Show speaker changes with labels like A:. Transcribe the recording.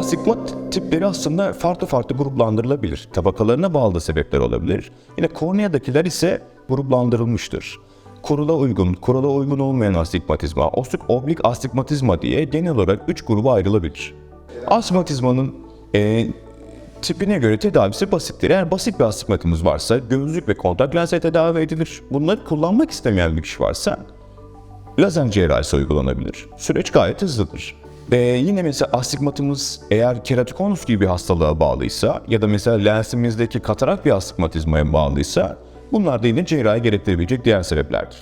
A: Astigmat tipleri aslında farklı farklı gruplandırılabilir. Tabakalarına bağlı sebepler olabilir. Yine korneadakiler ise gruplandırılmıştır. Kurula uygun, kurala uygun olmayan astigmatizma, ostik oblik astigmatizma diye genel olarak 3 gruba ayrılabilir. Astigmatizmanın e, tipine göre tedavisi basittir. Eğer basit bir astigmatımız varsa gözlük ve kontak lensle tedavi edilir. Bunları kullanmak istemeyen bir kişi varsa lazer cerrahisi uygulanabilir. Süreç gayet hızlıdır. Ve yine mesela astigmatımız eğer keratokonus gibi bir hastalığa bağlıysa ya da mesela lensimizdeki katarak bir astigmatizmaya bağlıysa bunlar da yine cerrahi gerektirebilecek diğer sebeplerdir.